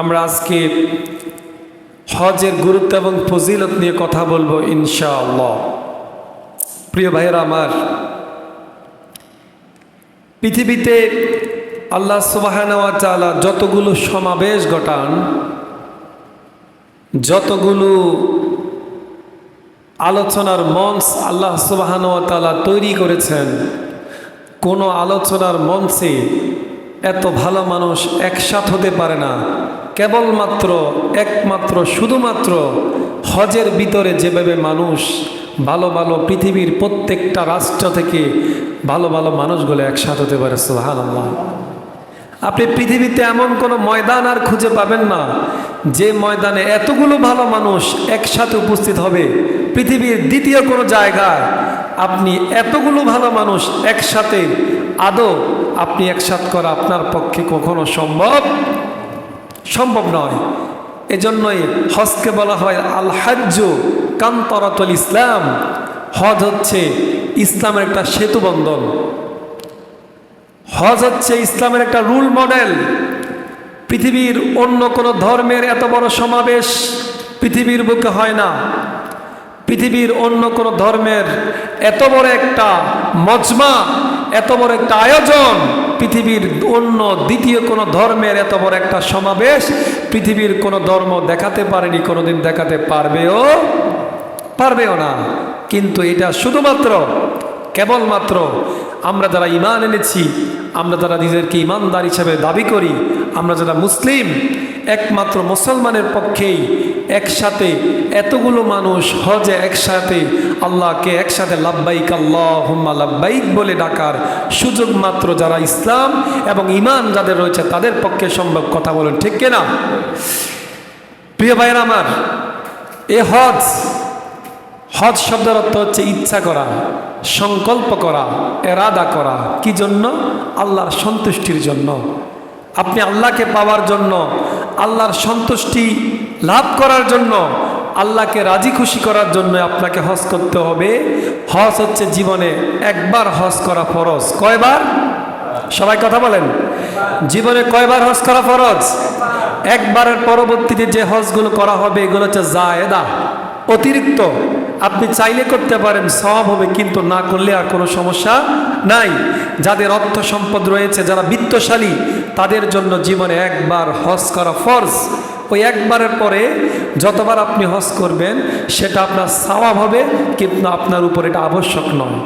আমরা আজকে হজের গুরুত্ব এবং ফজিলত নিয়ে কথা বলব ইনশাআল্লাহ। প্রিয় ভাইয়েরা আমার, পৃথিবীতে আল্লাহ সুবাহানা যতগুলো সমাবেশ ঘটান, যতগুলো আলোচনার মঞ্চ আল্লাহ সুবাহানুয়াতালা তৈরি করেছেন, কোনো আলোচনার মঞ্চে এত ভালো মানুষ একসাথ হতে পারে না। কেবলমাত্র, একমাত্র, শুধুমাত্র হজের ভিতরে যেভাবে মানুষ ভালো ভালো পৃথিবীর প্রত্যেকটা রাষ্ট্র থেকে ভালো ভালো মানুষগুলো একসাথ হতে পারে সোহান আল্লাহ আপনি পৃথিবীতে এমন কোনো ময়দান আর খুঁজে পাবেন না, যে ময়দানে এতগুলো ভালো মানুষ একসাথে উপস্থিত হবে। পৃথিবীর দ্বিতীয় কোনো জায়গায় আপনি এতগুলো ভালো মানুষ একসাথে, আদৌ আপনি একসাথ করা আপনার পক্ষে কখনো সম্ভব? সম্ভব নয়। এজন্যই হজকে বলা হয় আল হাজ্য কান্তরাতুল ইসলাম। হজ হচ্ছে ইসলামের একটা সেতু বন্ধন। হজ হচ্ছে ইসলামের একটা রুল মডেল। পৃথিবীর অন্য কোনো ধর্মের এত বড় সমাবেশ পৃথিবীর বুকে হয় না। পৃথিবীর অন্য কোনো ধর্মের এত বড় একটা মজমা, এত বড় একটা আয়োজন পৃথিবীর অন্য দ্বিতীয় কোনো ধর্মের এত বড় একটা সমাবেশ পৃথিবীর কোনো ধর্ম দেখাতে পারেনি, কোনোদিন দেখাতে পারবেও পারবেও না। কিন্তু এটা শুধুমাত্র, কেবলমাত্র আমরা যারা ইমান এনেছি, আমরা যারা নিজেদেরকে ইমানদার হিসেবে দাবি করি, আমরা যারা মুসলিম, একমাত্র মুসলমানের পক্ষেই একসাথে, এতগুলো মানুষ হজে একসাথে, আল্লাহকে একসাথে লাব্বাইক আল্লাহ হুম্মা লাব্বাইক বলে ডাকার সুযোগ মাত্র যারা ইসলাম এবং ইমান যাদের রয়েছে তাদের পক্ষে সম্ভব কথা বলেন, ঠিক কিনা? প্রিয় ভাইয়ের আমার, এ হজ হজ শব্দের অর্থ হচ্ছে ইচ্ছা করা, সংকল্প করা, এরাদা করা। কি জন্য? আল্লাহর সন্তুষ্টির জন্য। আপনি আল্লাহকে পাওয়ার জন্য আল্লাহর সন্তুষ্টি লাভ করার জন্য, আল্লাহকে রাজি খুশি করার জন্য আপনাকে হজ করতে হবে। হজ হচ্ছে জীবনে একবার হজ করা ফরজ। কয়বার? সবাই কথা বলেন। জীবনে কয়বার হজ করা ফরজ? একবারের পরবর্তীতে যে হজগুলো করা হবে, এগুলো হচ্ছে জায়দা, অতিরিক্ত। আপনি চাইলে করতে পারেন সব হবে, কিন্তু না করলে আর কোনো সমস্যা নাই। যাদের অর্থ সম্পদ রয়েছে, যারা বিত্তশালী, তাদের জন্য জীবনে একবার হজ করা ফরজ। ওই একবারের পরে যতবার আপনি হজ করবেন, সেটা আপনার সওয়াব হবে, কিন্তু আপনার উপর এটা আবশ্যক নয়।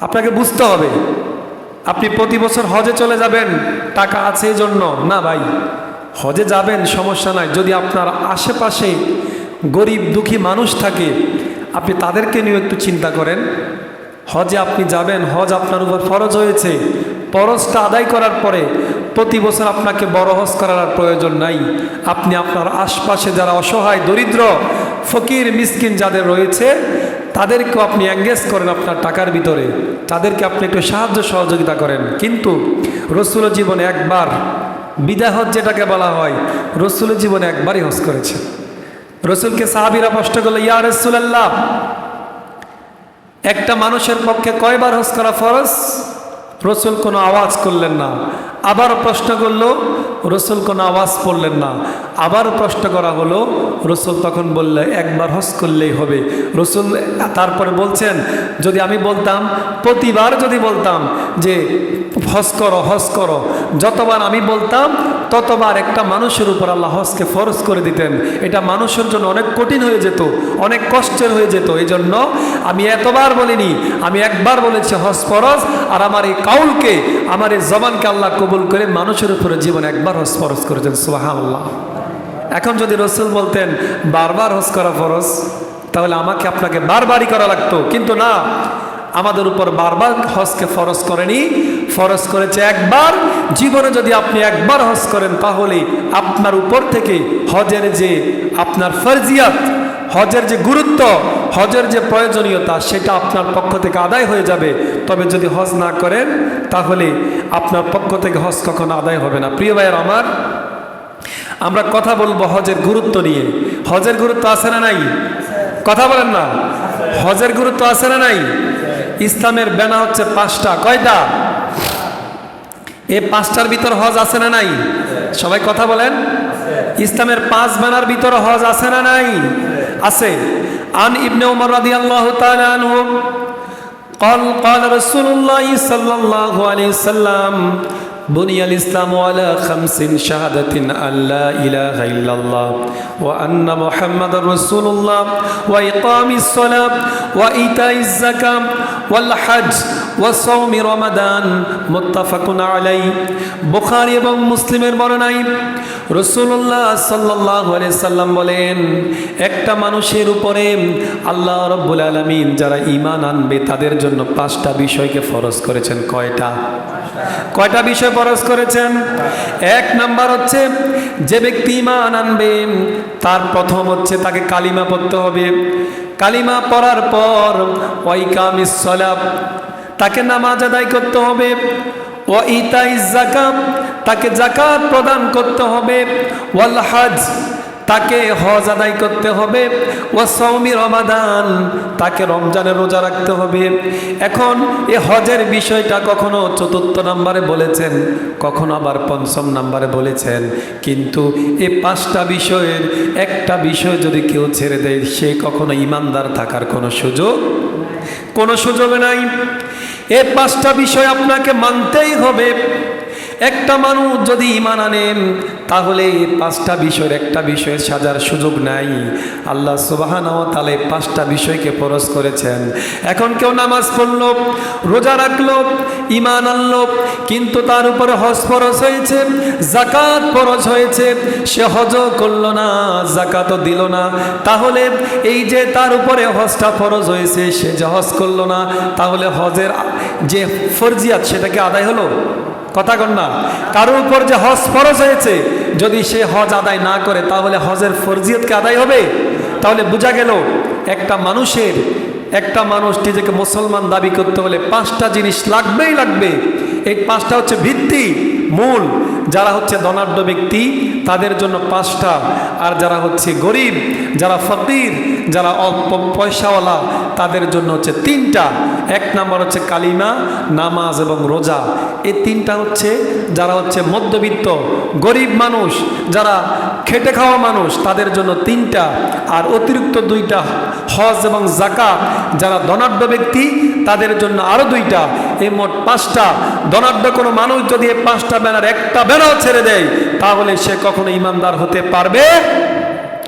আপনাকে বুঝতে হবে, আপনি প্রতি বছর হজে চলে যাবেন, টাকা আছে এই জন্য। না ভাই, হজে যাবেন, সমস্যা নাই। যদি আপনার আশেপাশে গরিব দুঃখী মানুষ থাকে, আপনি তাদেরকে নিয়ে একটু চিন্তা করেন। হজে আপনি যাবেন, হজ আপনার উপর ফরজ হয়েছে। ফরজটা আদায় করার পরে প্রতি বছর আপনাকে বড় হজ করার প্রয়োজন নাই। আপনি আপনার আশপাশে যারা অসহায়, দরিদ্র, ফকির, মিসকিন যাদের রয়েছে, তাদেরকেও আপনি এঙ্গেজ করেন আপনার টাকার ভিতরে। তাদেরকে আপনি একটু সাহায্য সহযোগিতা করেন। কিন্তু রসুল জীবনে একবার বিদায় যেটাকে বলা হয়, রসুল জীবনে একবারই হজ করেছে। রসুলকে সাহাবিরা প্রশ্ন করল, ইয়া রসুল্লাহ একটা মানুষের পক্ষে কয়বার হজ করা ফরজ? রসুল কোনো আওয়াজ করলেন না। আবার প্রশ্ন করল, রসুল কোনো আওয়াজ পড়লেন না। আবার প্রশ্ন করা হলো, রসুল তখন বললে, একবার হস করলেই হবে। রসুল তারপরে বলছেন, যদি আমি বলতাম, প্রতিবার যদি বলতাম যে, হজ করো হজ করো, যতবার আমি বলতাম, ততবার একটা মানুষের উপর আল্লাহ হজকে ফরজ করে দিতেন। এটা মানুষের জন্য অনেক কঠিন হয়ে যেত, অনেক কষ্টের হয়ে যেত। এই জন্য আমি এতবার বলিনি, আমি একবার বলেছি হজ ফরজ, আর আমার এই কাউলকে, আমার এই জবানকে আল্লাহ কবুল করে মানুষের উপরে জীবন একবার হস ফরজ করেছেন সোহান আল্লাহ এখন যদি রসুল বলতেন, বারবার হজ করা ফরজ, তাহলে আমাকে আপনাকে বারবারই করা লাগতো। কিন্তু না, আমাদের উপর বারবার হজকে ফরজ করেনি। ফরজ করেছে একবার। জীবনে যদি আপনি একবার হজ করেন তাহলে আপনার উপর থেকে হজের যে আপনার ফরজিয়াত হজের যে গুরুত্ব, হজের যে প্রয়োজনীয়তা, সেটা আপনার পক্ষ থেকে আদায় হয়ে যাবে। তবে যদি হজ না করেন, তাহলে আপনার পক্ষ থেকে হজ কখনো আদায় হবে না। প্রিয় ভাইয়ের আমার, আমরা কথা বলব হজের গুরুত্ব নিয়ে। হজের গুরুত্ব আছে না নাই? কথা বলেন না। হজের গুরুত্ব আছে না নাই? ইসলামের বেনা হচ্ছে পাঁচটা। কয়টা? এ পাঁচটার ভিতর হজ আছে না নাই? সবাই কথা বলেন। ইসলামের পাঁচ বানার ভিতরে হজ আছে না নাই? আছে আন ইবনে উমর রাদিয়াল্লাহু তাআলা আনহু قال قال رسول الله صلى الله عليه وسلم بني الإسلام على خمس شهادة أن لا إله إلا الله وأن محمد رسول الله وإقام الصلاة وإيتاء الزكاة والحج ওয়াসাউমি রমাদান মোত্তাফাকুন আলাই বোখারি এবং মুসলিমের বর্ণাই রসুল্লাহ সাল্লাহ সাল্লাম বলেন, একটা মানুষের উপরে আল্লাহ রব্বুল আলমিন যারা ইমান আনবে, তাদের জন্য পাঁচটা বিষয়কে ফরজ করেছেন। কয়টা? কয়টা বিষয় ফরজ করেছেন? এক নাম্বার হচ্ছে, যে ব্যক্তি ইমান আনবে, তার প্রথম হচ্ছে তাকে কালিমা পড়তে হবে। কালিমা পড়ার পর ওয়াইকামিস সলাপ তাকে নামাজ আদায় করতে হবে। ও ইতাই তাকে জাকাত প্রদান করতে হবে। ওয়াল হাজ, তাকে হজ আদায় করতে হবে। ও সৌমি রমাদান, তাকে রমজানের রোজা রাখতে হবে। এখন এ হজের বিষয়টা কখনো চতুর্থ নাম্বারে বলেছেন, কখনো আবার পঞ্চম নাম্বারে বলেছেন। কিন্তু এ পাঁচটা বিষয়ের একটা বিষয় যদি কেউ ছেড়ে দেয়, সে কখনো ইমানদার থাকার কোনো সুযোগ কোনো সুযোগ নাই। এ পাঁচটা বিষয় আপনাকে মানতেই হবে। একটা মানুষ যদি ইমান আনেন তাহলে পাঁচটা বিষয়ের একটা বিষয়ের সাজার সুযোগ নাই। আল্লাহ সুবাহান তালে পাঁচটা বিষয়কে পরশ করেছেন। এখন কেউ নামাজ পড়ল, রোজা রাখল ইমান আনলো, কিন্তু তার উপরে হজ ফরজ হয়েছে জাকাত ফরজ হয়েছে, সে হজ করল না জাকাতও দিল না। তাহলে এই যে তার উপরে হজটা ফরজ হয়েছে, সে যে হজ করল না, তাহলে হজের যে ফরজিয়াত, সেটাকে আদায় হলো? কথা কন না। কারোর উপর যে হজ ফরজ হয়েছে, যদি সে হজ আদায় না করে, তাহলে হজের ফরজিয়তকে আদায় হবে? তাহলে বোঝা গেল, একটা মানুষের, একটা মানুষ নিজেকে মুসলমান দাবি করতে হলে পাঁচটা জিনিস লাগবেই লাগবে। এই পাঁচটা হচ্ছে ভিত্তি, মূল। যারা হচ্ছে ধনাঢ্য ব্যক্তি, তাদের জন্য পাঁচটা। আর যারা হচ্ছে গরিব, যারা ফকির, যারা অল্প পয়সাওয়ালা তাদের জন্য হচ্ছে তিনটা। এক নাম্বার হচ্ছে কালিমা, নামাজ এবং রোজা। এই তিনটা হচ্ছে যারা হচ্ছে মধ্যবিত্ত, গরিব মানুষ, যারা খেটে খাওয়া মানুষ, তাদের জন্য তিনটা। আর অতিরিক্ত দুইটা হজ এবং জাকাত যারা ধনাঢ্য ব্যক্তি, তাদের জন্য আরও দুইটা। এই মোট পাঁচটা। ধনাঢ্য কোনো মানুষ যদি এই পাঁচটা ব্যানার, একটা ব্যানার ছেড়ে দেয়, তাহলে সে কখনো ইমানদার হতে পারবে?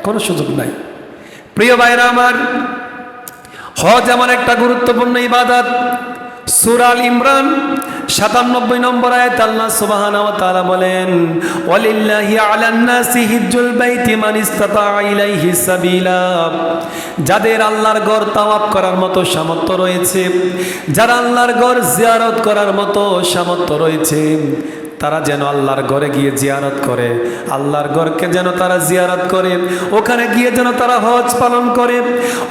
কোনো সুযোগ নাই। প্রিয় ভাইরা আমার হজ এমন একটা গুরুত্বপূর্ণ ইবাদত। সুরাল ইমরান, সাতানব্বই নম্বর আয়াত আল্লাহ তাআলা বলেন যাদের আল্লাহর ঘর তাওয়াফ করার মতো সামর্থ্য রয়েছে, যারা আল্লাহর ঘর জিয়ারত করার মতো সামর্থ্য রয়েছে তারা যেন আল্লাহর ঘরে গিয়ে জিয়ারত করে। আল্লাহর ঘরকে যেন তারা জিয়ারত করে। ওখানে গিয়ে যেন তারা হজ পালন করে।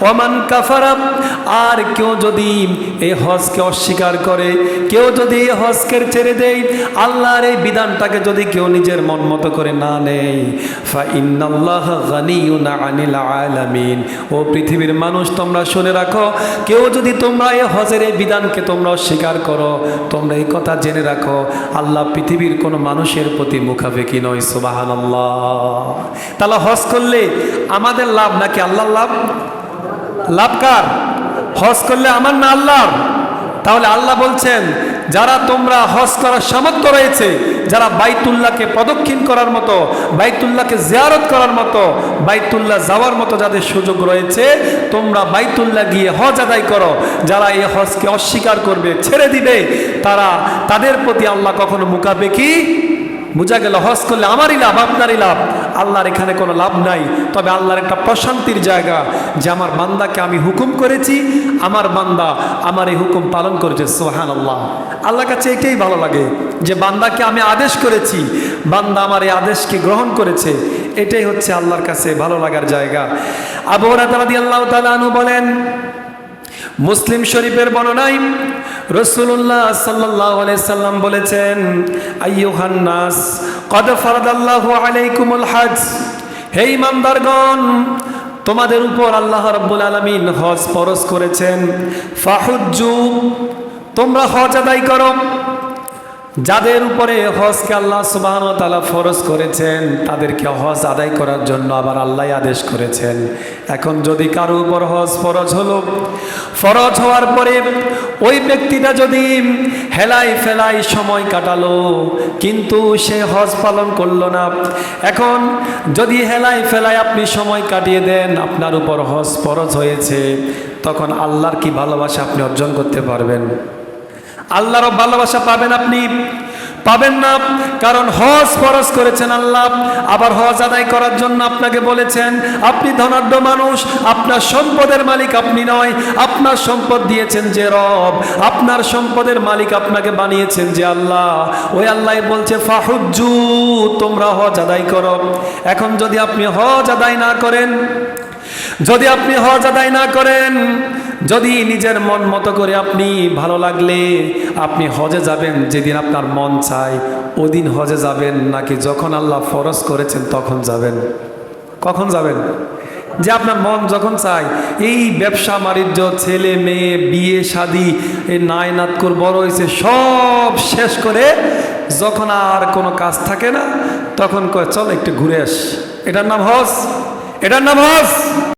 ওমান কাফারাম আর কেউ যদি এই হজকে অস্বীকার করে, কেউ যদি এই হজকে ছেড়ে দেয়, আল্লাহর এই বিধানটাকে যদি কেউ নিজের মন মতো করে না নেয় আনিল আলামিন। ও পৃথিবীর মানুষ, তোমরা শুনে রাখো, কেউ যদি তোমরা এই হজের এই বিধানকে তোমরা অস্বীকার করো, তোমরা এই কথা জেনে রাখো, আল্লাহ পৃথিবীর কোনো মানুষের প্রতি মুখাফেকি নয় সুবাহান তাহলে হজ করলে আমাদের লাভ নাকি আল্লাহর লাভ? লাভ কার? হজ করলে আমার না আল্লাহর? তাহলে আল্লাহ বলছেন যারা তোমরা হজ করার সামর্থ্য রয়েছে, যারা বাইতুল্লাহকে প্রদক্ষিণ করার মতো, বাইতুল্লাহকে জিয়ারত করার মতো, বাইতুল্লাহ যাওয়ার মতো যাদের সুযোগ রয়েছে, তোমরা বাইতুল্লাহ গিয়ে হজ আদায় করো। যারা এই হজকে অস্বীকার করবে, ছেড়ে দিবে, তারা তাদের প্রতি আল্লাহ কখনো মুখাপেক্ষি? বোঝা গেল, হজ করলে আমারই লাভ, আপনারই লাভ। আল্লাহর এখানে কোনো লাভ নাই। তবে আল্লাহর একটা প্রশান্তির জায়গা যে আমার বান্দাকে আমি হুকুম করেছি, আমার বান্দা আমার এই হুকুম পালন করেছে সোহান আল্লাহ আল্লাহর কাছে এটাই ভালো লাগে যে বান্দাকে আমি আদেশ করেছি, বান্দা আমার এই আদেশকে গ্রহণ করেছে, এটাই হচ্ছে আল্লাহর কাছে ভালো লাগার জায়গা। আবু রাতারাদি আল্লাহ তালু বলেন মুসলিম শরীফের বর্ণনায় রসুল্লাহ সাল্লাহ সাল্লাম বলেছেন, আইয়ুহান নাস, কদ ফরদাল্লাহু আলাইকুমুল হজ। হে ইমানদারগণ, তোমাদের উপর আল্লাহ রাব্বুল আলামিন হজ ফরজ করেছেন। ফাহুজ্জু, তোমরা হজ আদায় করো। যাদের উপরে হজকে আল্লাহ সুবাহন তালা ফরজ করেছেন, তাদেরকে হজ আদায় করার জন্য আবার আল্লাহ আদেশ করেছেন। এখন যদি কারও উপর হজ ফরজ হলো, ফরজ হওয়ার পরে ওই ব্যক্তিটা যদি হেলাই ফেলাই সময় কাটালো, কিন্তু সে হজ পালন করল না, এখন যদি হেলাই ফেলাই আপনি সময় কাটিয়ে দেন, আপনার উপর হজ ফরজ হয়েছে, তখন আল্লাহর কি ভালোবাসা আপনি অর্জন করতে পারবেন? আল্লাহর ভালোবাসা পাবেন আপনি। পাবেন না, কারণ হজ ফরজ করেছেন আল্লাহ। আবার হজ আদায় করার জন্য আপনাকে বলেছেন, আপনি ধনাঢ্য মানুষ, আপনার সম্পদের মালিক আপনি নয়। আপনার সম্পদ দিয়েছেন যে রব, আপনার সম্পদের মালিক আপনাকে বানিয়েছেন যে আল্লাহ। ওই আল্লাহ বলছে, ফাহুজ্জু, তোমরা হজ আদায় করো। এখন যদি আপনি হজ আদায় না করেন, যদি আপনি হজ আদায় না করেন যদি নিজের মন মতো করে আপনি ভালো লাগলে আপনি হজে যাবেন, যেদিন আপনার মন চায় ওদিন হজে যাবেন, নাকি যখন আল্লাহ ফরজ করেছেন তখন যাবেন? কখন যাবেন? যে আপনার মন যখন চায়, এই ব্যবসা, বাণিজ্য, ছেলে, মেয়ে, বিয়ে, শাদি, এই নায়নাতকুর বড় হয়েছে, সব শেষ করে যখন আর কোনো কাজ থাকে না, তখন কয়, চল একটু ঘুরে আস। এটার নাম হজ? এটার নাম হজ?